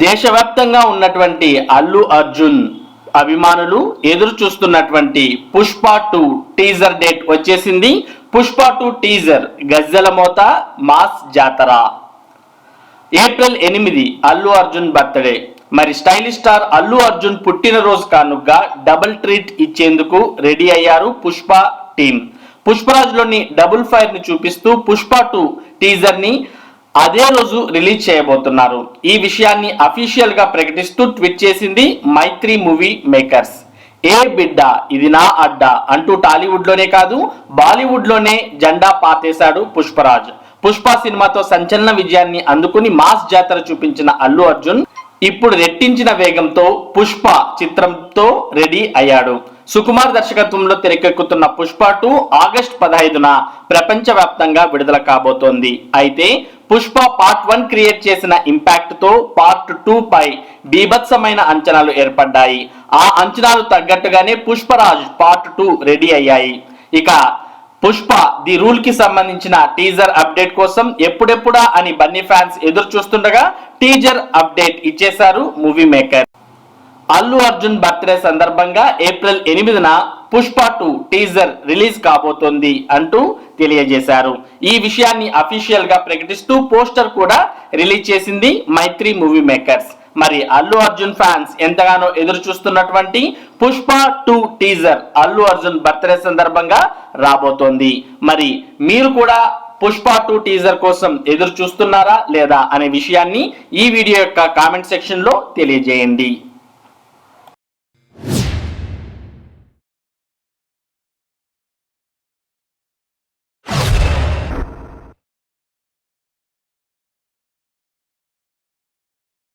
దేశవ్యాప్తంగా ఉన్నటువంటి అల్లు అర్జున్ అభిమానులు ఎదురు చూస్తున్నటువంటి పుష్ప టూ టీజర్ డేట్ వచ్చేసింది. పుష్ప టూ టీజర్ గజ్జల మోత మాస్ జాతర. ఏప్రిల్ ఎనిమిది అల్లు అర్జున్ బర్త్డే. మరి స్టైలిష్ స్టార్ అల్లు అర్జున్ పుట్టినరోజు కానుగ్గా డబుల్ ట్రీట్ ఇచ్చేందుకు రెడీ అయ్యారు పుష్ప టీం పుష్పరాజ్లోని డబుల్ ఫైర్ని చూపిస్తూ పుష్ప టూ టీజర్ని అదే రోజు రిలీజ్ చేయబోతున్నారు. ఈ విషయాన్ని అఫీషియల్గా ప్రకటిస్తూ ట్వీట్ చేసింది మైత్రి మూవీ మేకర్స్. ఏ బిడ్డ ఇది నా అడ్డా అంటూ టాలీవుడ్లోనే కాదు బాలీవుడ్లోనే జెండా పాతేశాడు పుష్పరాజ్. పుష్ప సినిమాతో సంచలన విజయాన్ని అందుకుని మాస్ జాతర చూపించిన అల్లు అర్జున్ ఇప్పుడు రెట్టించిన వేగంతో పుష్ప చిత్రంతో రెడీ అయ్యాడు. సుకుమార్ దర్శకత్వంలో తెరకెక్కుతున్న పుష్ప టూ ఆగస్ట్ పదహైదున ప్రపంచ వ్యాప్తంగా విడుదల కాబోతోంది. అయితే పుష్ప పార్ట్ వన్ క్రియేట్ చేసిన ఇంపాక్ట్తో పార్ట్ టూ పై బీభత్సమైన అంచనాలు ఏర్పడ్డాయి. ఆ అంచనాలు తగ్గట్టుగానే పుష్పరాజ్ పార్ట్ టూ రెడీ అయ్యాయి. ఇక పుష్ప ది రూల్కి సంబంధించిన టీజర్ అప్డేట్ కోసం ఎప్పుడెప్పుడా అని బన్నీ ఫ్యాన్స్ ఎదురు చూస్తుండగా టీజర్ అప్డేట్ ఇచ్చేశారు movie maker. Allu Arjun birthday సందర్భంగా ఏప్రిల్ ఎనిమిదిన పుష్ప టూ టీజర్ రిలీజ్ కాబోతోంది అంటూ తెలియజేశారు. ఈ విషయాన్ని అఫీషియల్గా ప్రకటిస్తూ పోస్టర్ కూడా రిలీజ్ చేసింది మైత్రి మూవీ మేకర్స్. మరి అల్లు అర్జున్ ఫ్యాన్స్ ఎంతగానో ఎదురు చూస్తున్నటువంటి Pushpa two teaser Allu Arjun birthday సందర్భంగా రాబోతోంది. మరి మీరు కూడా పుష్ప టూ టీజర్ కోసం ఎదురు చూస్తున్నారా లేదా అనే విషయాన్ని ఈ వీడియో యొక్క కామెంట్ సెక్షన్లో తెలియజేయండి.